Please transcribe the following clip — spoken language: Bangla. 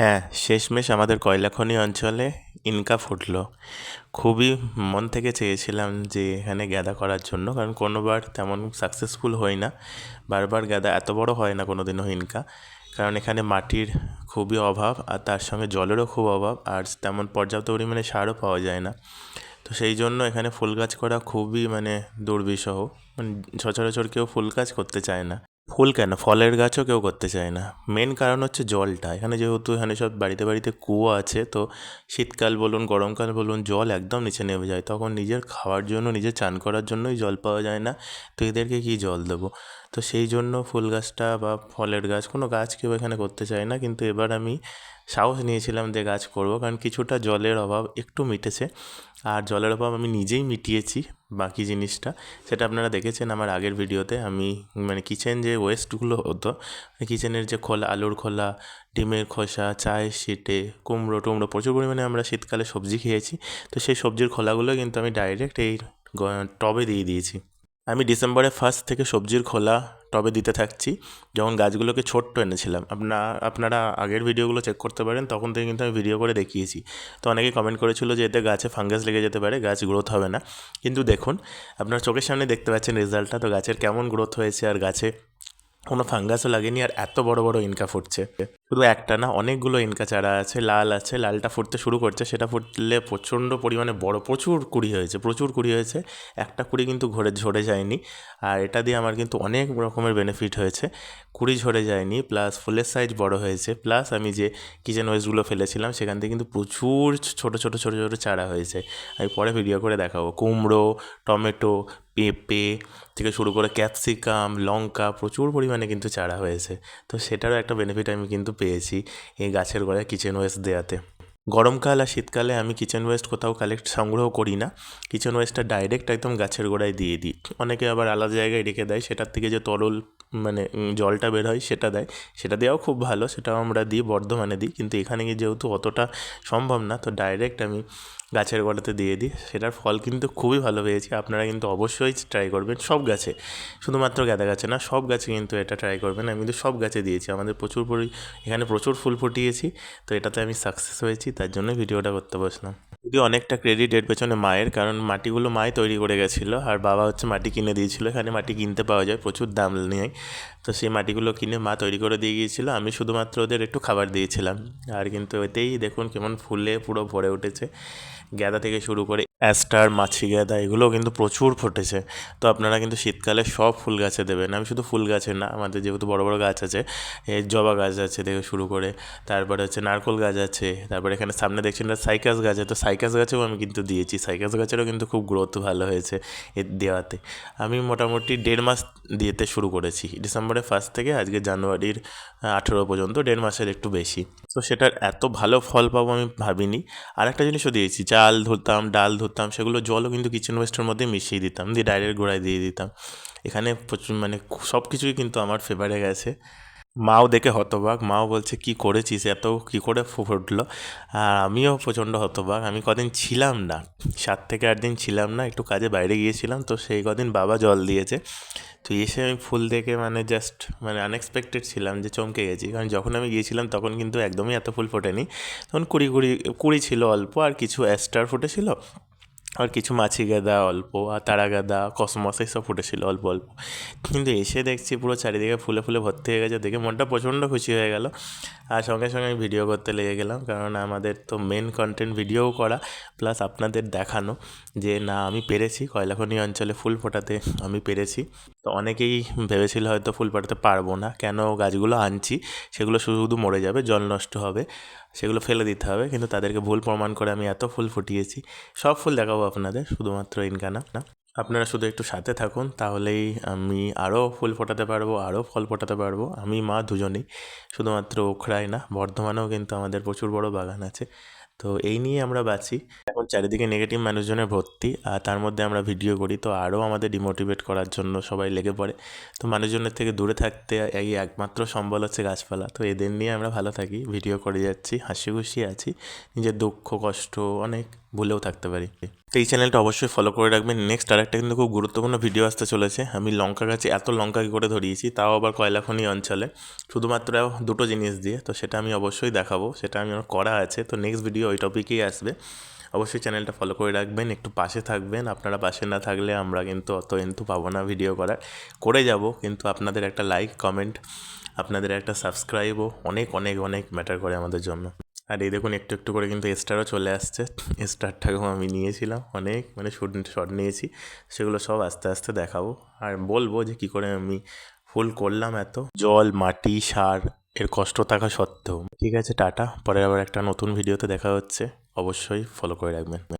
হ্যাঁ শেষমেশ আমাদের কয়লাখনি অঞ্চলে ইনকা ফুটলো। খুবই মন থেকে চেয়েছিলাম যে এখানে গ্যাদা করার জন্য, কারণ কোনোবার তেমন সাকসেসফুল হই না। বারবার গ্যাদা এত বড় হয় না কোনো দিনও ইনকা, কারণ এখানে মাটির খুবই অভাব আর তার সঙ্গে জলেরও খুব অভাব, আর তেমন পর্যাপ্ত পরিমাণে সারও পাওয়া যায় না। তো সেই জন্য এখানে ফুল গাছ করা খুবই মানে দুর্বিষহ মানে সচরাচর কেউ ফুল গাছ করতে চায় না। ফুল কেন? ফলের গাছও কেউ করতে চায় না। মেন কারণ হচ্ছে জলটা। এখানে যেহেতু এখানে সব বাড়িতে বাড়িতে কুয়ো আছে, তো শীতকাল বলুন, গরমকাল বলুন, জল একদম নিচে নেমে যায়। তখন নিজের খাওয়ার জন্য নিজের চান করার জন্যই জল পাওয়া যায় না। তো এদেরকে কী জল দেবো? তো সেই জন্য ফুল গাছটা বা ফলের গাছ, কোনো গাছ কেউ এখানে করতে চায় না। কিন্তু এবার আমি সাহস নিয়েছিলাম যে গাছ করব, কারণ কিছুটা জলের অভাব একটু মিটেছে। আর জলের অভাব আমি নিজেই মিটিয়েছি বাকি জিনিসটা। সেটা আপনারা দেখেছেন আমার আগের ভিডিওতে। আমি মানে কিচেন যে ওয়েস্টগুলো হতো কিচেনের যে খোলা, আলুর খোলা, ডিমের খোসা, চায়ের শিটে কুমড়ো টুমড়ো প্রচুর পরিমাণে আমরা শীতকালে সবজি খেয়েছি। তো সেই সবজির খোলাগুলো কিন্তু আমি ডাইরেক্ট এই টবে দিয়ে দিয়েছি। আমি ডিসেম্বরের ফার্স্ট থেকে সবজির খোলা টবে দিতে থাকছি। যখন গাছগুলোকে ছোট্ট এনেছিলাম। আপনা, আপনারা আগের ভিডিওগুলো চেক করতে পারেন, তখন থেকে কিন্তু আমি ভিডিও করে দেখিয়েছি। তো অনেকেই কমেন্ট করেছিল যে এতে গাছে ফাঙ্গাস লেগে যেতে পারে, গাছ গ্রোথ হবে না। কিন্তু দেখুন, আপনার চোখের সামনে দেখতে পাচ্ছেন রেজাল্টটা। তো গাছের কেমন গ্রোথ হয়েছে আর গাছে কোনো ফাঙ্গাসও লাগেনি আর এত বড় বড় ইনকা ফুটছে। শুধু একটা না, অনেকগুলো ইনকা চারা আছে, লাল আছে, লালটা ফুটতে শুরু করছে। সেটা ফুটলে প্রচণ্ড পরিমাণে বড়, প্রচুর কুড়ি হয়েছে, প্রচুর কুড়ি হয়েছে। একটা কুড়ি কিন্তু ঘরে, ঝরে যায়নি। আর এটা দিয়ে আমার কিন্তু অনেক রকমের বেনিফিট হয়েছে। কুড়ি ঝরে যায়নি প্লাস ফুলের সাইজ বড় হয়েছে। প্লাস আমি যে কিচেন ওয়েস্টগুলো ফেলেছিলাম, সেখান থেকে কিন্তু প্রচুর ছোটো ছোটো ছোটো ছোটো চারা হয়েছে। আমি পরে ভিডিও করে দেখাবো। কুমড়ো, টমেটো, পেঁপে থেকে শুরু করে ক্যাপসিকাম লঙ্কা প্রচুর পরিমাণে কিন্তু চারা হয়েছে। তো সেটারও একটা বেনিফিট আমি কিন্তু পেয়েছি এই গাছের গোড়ায় কিচেন ওয়েস্ট দেওয়াতে। গরমকাল আর শীতকালে আমি কিচেন ওয়েস্ট কোথাও কালেক্ট সংগ্রহ করি না। কিচেন ওয়েস্টটা ডাইরেক্ট একদম গাছের গোড়ায় দিয়ে দিই। অনেকে আবার আলাদা জায়গায় রেখে দেয়, সেটার থেকে যে তরল মানে জলটা বের হয় সেটা দেয়। সেটা দেওয়াও খুব ভালো, সেটাও আমরা দিই, বর্ধমানে দিই। কিন্তু এখানে গিয়ে যেহেতু অতটা সম্ভব না, তো ডাইরেক্ট আমি গাছের গোড়াতে দিয়ে দিই। সেটার ফল কিন্তু খুবই ভালো পেয়েছি। আপনারা কিন্তু অবশ্যই ট্রাই করবেন সব গাছে। শুধুমাত্র গাঁদা গাছে না, সব গাছে কিন্তু এটা ট্রাই করবেন। আমি কিন্তু সব গাছে দিয়েছি। আমাদের প্রচুর পরি, এখানে প্রচুর ফুল ফুটিয়েছি। তো এটাতে আমি সাকসেস হয়েছি, তার জন্য ভিডিওটা করতে বসলাম। যদি অনেকটা ক্রেডিট এর পেছনে মায়ের, কারণ মাটিগুলো মাই তৈরি করে গেছিল, আর বাবা হচ্ছে মাটি কিনে দিয়েছিলো। এখানে মাটি কিনতে পাওয়া যায়, প্রচুর দাম নিয়ে তো সেই মাটিগুলো কিনে মা তৈরি করে দিয়ে গিয়েছিল। আমি শুধুমাত্র ওদের একটু খাবার দিয়েছিলাম। আর কিন্তু এতেই দেখুন কেমন ফুলে পুরো ভরে উঠেছে। গ্যাদা থেকে শুরু করে অ্যাস্টার মাছি গ্যাদা এগুলোও কিন্তু প্রচুর ফুটেছে। তো আপনারা কিন্তু শীতকালে সব ফুল গাছে দেবেন। আমি শুধু ফুল গাছে না, আমাদের যেহেতু বড় বড় গাছ আছে জবা গাছ আছে থেকে শুরু করে, তারপরে হচ্ছে নারকোল গাছ আছে, তারপরে এখানে সামনে দেখছেন সাইকাস গাছ আছে, তো সাইকাস গাছেও আমি কিন্তু দিয়েছি। সাইকাস গাছেরও কিন্তু খুব গ্রোথ ভালো হয়েছে এর দেওয়াতে। আমি মোটামুটি দেড় মাস দিতে শুরু করেছি। ডিসেম্বরের ফার্স্ট থেকে আজকে জানুয়ারির আঠেরো পর্যন্ত, দেড় মাসের একটু বেশি। তো সেটার এত ভালো ফল পাবো আমি ভাবিনি। আর একটা জিনিসও দিয়েছি, চাল ধরতাম ডাল ধরতাম সেগুলো জলও কিন্তু কিচেন ওয়েস্টের মধ্যে মিশিয়ে দিতাম, দিয়ে ডাইরেক্ট গোড়ায় দিয়ে দিতাম। এখানে প্রচুর মানে সব কিছুই কিন্তু আমার ফেভারে গেছে। মাও দেখে হতবাক, মাও বলছে, কি করেছিস এত, কী করে ফুটলো? আর আমিও প্রচণ্ড হতবাক। আমি কদিন ছিলাম না, সাত থেকে আট দিন ছিলাম না, একটু কাজে বাইরে গিয়েছিলাম, তো সেই কদিন বাবা জল দিয়েছে। তো এসে আমি ফুল দেখে মানে জাস্ট মানে আনএক্সপেক্টেড ছিলাম যে চমকে গেছি। কারণ যখন আমি গিয়েছিলাম, তখন কিন্তু একদমই এত ফুল ফোটেনি। তখন কুড়ি কুড়ি কুড়ি ছিল অল্প, আর কিছু অ্যাস্টার ফুটেছিল। আর কিছু মাছি গাঁদা অল্প, আর তারা গাঁদা, কসমস, এইসব ফুটেছিল অল্প অল্প। কিন্তু এসে দেখছি পুরো চারিদিকে ফুলে ফুলে ভর্তি হয়ে গেছে, দেখে মনটা প্রচণ্ড খুশি হয়ে গেল। আর সঙ্গে সঙ্গে আমি ভিডিও করতে লেগে গেলাম, কারণ আমাদের তো মেন কন্টেন্ট ভিডিও করা প্লাস আপনাদের দেখানো, যে না, আমি পেরেছি। কয়লাখনি অঞ্চলে ফুল ফোটাতে আমি পেরেছি। তো অনেকেই ভেবেছিল হয়তো ফুল ফোটাতে পারব না। কেন গাছগুলো আনছি, সেগুলো শুধু মরে যাবে, জল নষ্ট হবে, সেগুলো ফেলে দিতে হবে। কিন্তু তাদেরকে ভুল প্রমাণ করে আমি এত ফুল ফুটিয়েছি। সব ফুল দেখাবো আপনাদের, শুধুমাত্র ইনকানা, না? আপনারা শুধু একটু সাথে থাকুন, তাহলেই আমি আরও ফুল ফোটাতে পারব, আরও ফল ফোটাতে পারব। আমি মা দুজনেই, শুধুমাত্র ওখরাই না, বর্ধমানেও কিন্তু আমাদের প্রচুর বড় বাগান আছে। তো এই নিয়ে আমরা বাঁচি। এখন চারিদিকে নেগেটিভ মানুষজনের ভর্তি, আর তার মধ্যে আমরা ভিডিও করি, তো আরও আমাদের ডিমোটিভেট করার জন্য সবাই লেগে পড়ে। তো মানুষজনের থেকে দূরে থাকতে এই একমাত্র সম্বল হচ্ছে গাছপালা। তো এদের নিয়ে আমরা ভালো থাকি ভিডিও করে যাচ্ছি, হাসি খুশি আছি, নিজের দুঃখ, কষ্ট, অনেক ভুলেও থাকতে পারি। তো এই চ্যানেলটা অবশ্যই ফলো করে রাখবেন। নেক্সট আরেকটা কিন্তু খুব গুরুত্বপূর্ণ ভিডিও আসতে চলেছে। আমি লঙ্কা গাছে এত লঙ্কা করে ধরিয়েছি, তাও আবার কয়লাখনি অঞ্চলে। শুধুমাত্র দুটো জিনিস দিয়ে, তো সেটা আমি অবশ্যই দেখাবো। সেটা আমি আমার করা আছে। তো নেক্সট ভিডিও ওই টপিকেই আসবে। অবশ্যই চ্যানেলটা ফলো করে রাখবেন। একটু পাশে থাকবেন। আপনারা পাশে না থাকলে আমরা কিন্তু অত কিন্তু পাবো না ভিডিও করার। করে যাব, কিন্তু আপনাদের একটা লাইক কমেন্ট আপনাদের একটা সাবস্ক্রাইবও অনেক অনেক অনেক ম্যাটার করে আমাদের জন্য। আর এই দেখুন, একটু একটু করে কিন্তু স্টারও চলে আসছে। স্টারটাকেও আমি নিয়েছিলাম অনেক মানে শুট, শট নিয়েছি। সেগুলো সব আস্তে আস্তে দেখাবো। আর বলব যে কি করে আমি ফুল করলাম এত। জল, মাটি, সার, এর কষ্ট থাকা সত্ত্বেও। ঠিক আছে, টাটা। পরে আবার একটা নতুন ভিডিওতে দেখা হচ্ছে। অবশ্যই ফলো করে রাখবেন।